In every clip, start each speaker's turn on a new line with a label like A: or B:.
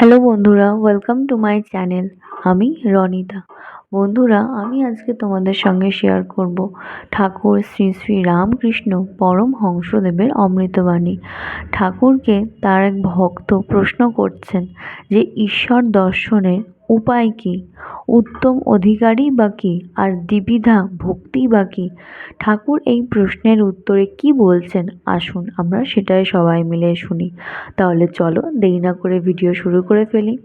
A: Hello বন্ধুরা welcome to my channel আমি রনিতা। বন্ধুরা, আমি আজকে তোমাদের সঙ্গে শেয়ার করব ঠাকুর শ্রী শ্রী রামকৃষ্ণ পরম হংসদেবের অমৃতবাণী। ঠাকুরকে তার এক ভক্ত প্রশ্ন করছেন যে, ঈশ্বর দর্শনের উপায় কী? উত্তম অধিকারী বা কী? আর দ্বিবিধা ভক্তি বা কী? ঠাকুর এই প্রশ্নের উত্তরে কি বলছেন? আসুন আমরা সেটাই সবাই মিলে শুনি। তাহলে চলো দেরি না করে ভিডিও শুরু করে ফেলি।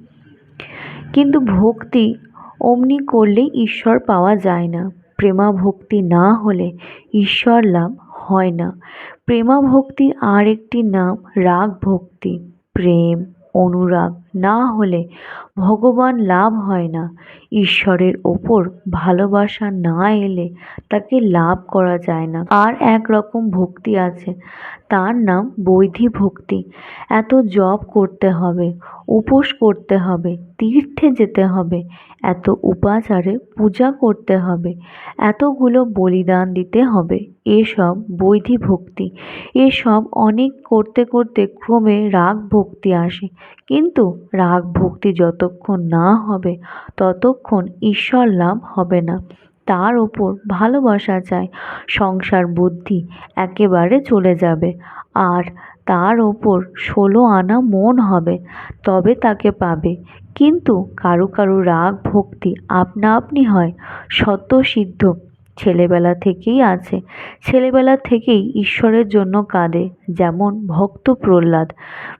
A: কিন্তু ভক্তি অমনি করলেই ঈশ্বর পাওয়া যায় না। প্রেমা ভক্তি না হলে ঈশ্বর লাভ হয় না। প্রেমা ভক্তির আর একটি নাম রাগ ভক্তি প্রেম, অনুরাগ। না হলে ভগবান লাভ হয় না। ঈশ্বরের ওপর ভালোবাসা না এলে তাকে লাভ করা যায় না। আর এক রকম ভক্তি আছে, তার নাম বৈধি ভক্তি। এত জপ করতে হবে, উপোস করতে হবে, তীর্থে যেতে হবে, এত উপাচারে পূজা করতে হবে, এতগুলো বলিদান দিতে হবে এসব বৈধি ভক্তি। এসব অনেক করতে করতে ক্রমে রাগ ভক্তি আসে। কিন্তু রাগ ভক্তি যতক্ষণ না হবে, ততক্ষণ ঈশ্বর লাভ হবে না। তার ওপর ভালোবাসা চাই সংসার বুদ্ধি একেবারে চলে যাবে। আর তার ওপর ষোলো আনা মন হবে, তবে তাকে পাবে। কিন্তু কারু কারু রাগ ভক্তি আপনা আপনি হয়, স্বতঃসিদ্ধ। ছেলেবেলা থেকেই আছে। ছেলেবেলা থেকেই ঈশ্বরের জন্য কাঁদে, যেমন ভক্ত প্রহ্লাদ।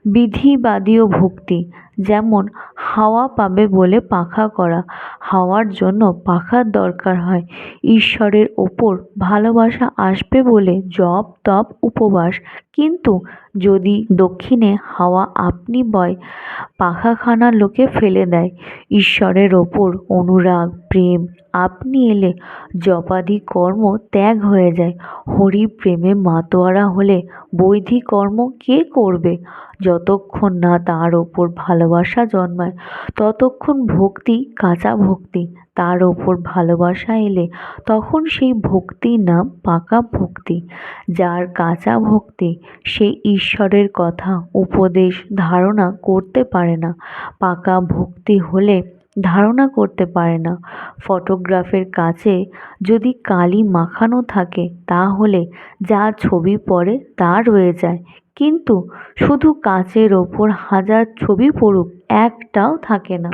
A: বিধিবাদীয় ভক্তি যেমন হাওয়া পাবে বলে পাখা করা, হাওয়ার জন্য পাখার দরকার হয়। ঈশ্বরের ওপর ভালোবাসা আসবে বলে জপ, তপ, উপবাস। কিন্তু যদি দক্ষিণে হাওয়া আপনি বয়, পাখাখানা লোকে ফেলে দেয়। ঈশ্বরের ওপর অনুরাগ, প্রেম, আপনি এলে জপাদি কর্ম ত্যাগ হয়ে যায়। হরি প্রেমে মাতোয়ারা হলে বৈধি কর্ম কে করবে? যতক্ষণ না তার ওপর ভালোবাসা জন্মায়, ততক্ষণ ভক্তি কাঁচা ভক্তি। তার ওপর ভালোবাসা এলে তখন সেই ভক্তির নাম পাকা ভক্তি। যার কাঁচা ভক্তি, সে ঈশ্বরের কথা, উপদেশ, ধারণা করতে পারে না। পাকা ভক্তি হলে ধারণা করতে পারে না। ফটোগ্রাফের কাছে যদি কালি মাখানো থাকে, তাহলে যা ছবি পড়ে তা রয়ে যায়। কিন্তু শুধু কাচের ওপর হাজার ছবি পড়ুক, একটাও থাকে না।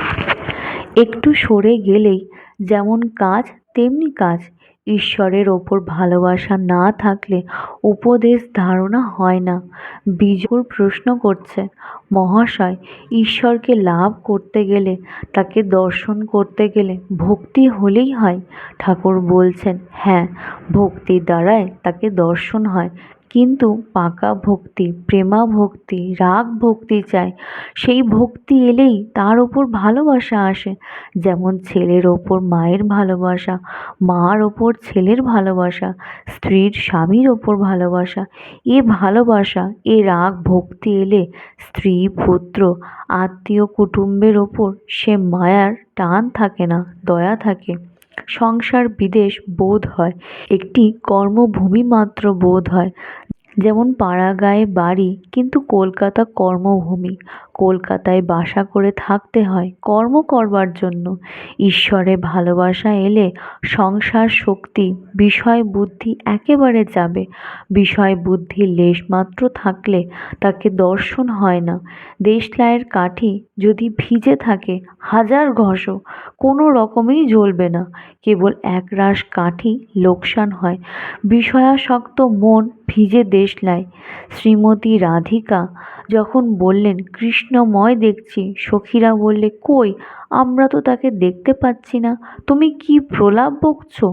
A: একটু সরে গেলেই যেমন কাজ, তেমনি কাজ। ঈশ্বরের ওপর ভালোবাসা না থাকলে উপদেশ ধারণা হয় না। বিজুর প্রশ্ন করছে, মহাশয়, ঈশ্বরকে লাভ করতে গেলে, তাকে দর্শন করতে গেলে ভক্তি হলেই হয়? ঠাকুর বলছেন হ্যাঁ ভক্তির দ্বারাই তাকে দর্শন হয়। কিন্তু পাকা ভক্তি, প্রেমা ভক্তি, রাগ ভক্তি চাই। সেই ভক্তি এলেই তার ওপর ভালোবাসা আসে। যেমন ছেলের ওপর মায়ের ভালোবাসা, মার ওপর ছেলের ভালোবাসা, স্ত্রীর স্বামীর ওপর ভালোবাসা। এ ভালোবাসা, এ রাগ ভক্তি এলে স্ত্রী, পুত্র, আত্মীয়, কুটুম্বের ওপর সে মায়ার টান থাকে না, দয়া থাকে। সংসার বিদেশ বোধ হয়, একটি কর্মভূমি মাত্র বোধ হয়। যেমন পাড়াগাঁয়ে বাড়ি কিন্তু কলকাতা কর্মভূমি। কলকাতায় বাসা করে থাকতে হয় কর্ম করবার জন্য। ঈশ্বরে ভালোবাসা এলে সংসার শক্তি, বিষয় বুদ্ধি একেবারে যাবে। বিষয় বুদ্ধি লেশমাত্র থাকলে তাকে দর্শন হয় না। দেশলাইয়ের কাঠি যদি ভিজে থাকে, হাজার ঘষো কোনো রকমেই জ্বলবে না। কেবল একরাশ কাঠি লোকসান হয়। বিষয়াসক্ত মন ভিজে দেশলাই শ্রীমতী রাধিকা যখন বললেন কৃষ্ণময় দেখছি। সখীরা বললে, কই, আমরা তো তাকে দেখতে পাচ্ছি না। তুমি কি প্রলাপ বকছ?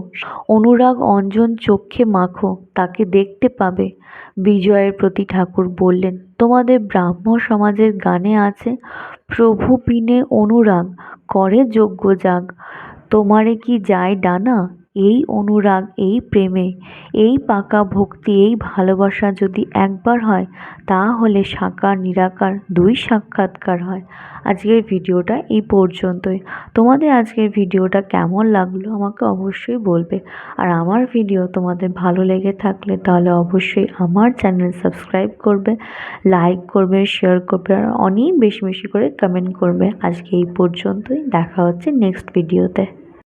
A: অনুরাগ অঞ্জন চক্ষে মাখো, তাকে দেখতে পাবে। বিজয়ের প্রতি ঠাকুর বললেন, তোমাদের ব্রাহ্ম সমাজের গানে আছে, প্রভু পিনে অনুরাগ, করে যোগ্য যাগ। তোমারে কি যায় ডানা? এই অনুরাগ, এই প্রেমে, এই পাকা ভক্তি, এই ভালোবাসা যদি একবার হয়, তাহলে সাকার, নিরাকার দুই সাক্ষাৎকার হয়। আজকের ভিডিওটা এই পর্যন্তই। তোমাদের আজকের ভিডিওটা কেমন লাগল আমাকে অবশ্যই বলবে। আর আমার ভিডিও তোমাদের ভালো লেগে থাকলে তাহলে অবশ্যই আমার চ্যানেল সাবস্ক্রাইব করবে, লাইক করবে, শেয়ার করবে আর অনেক বেশি বেশি করে কমেন্ট করবে। আজকে এই পর্যন্তই। দেখা হচ্ছে নেক্সট ভিডিওতে।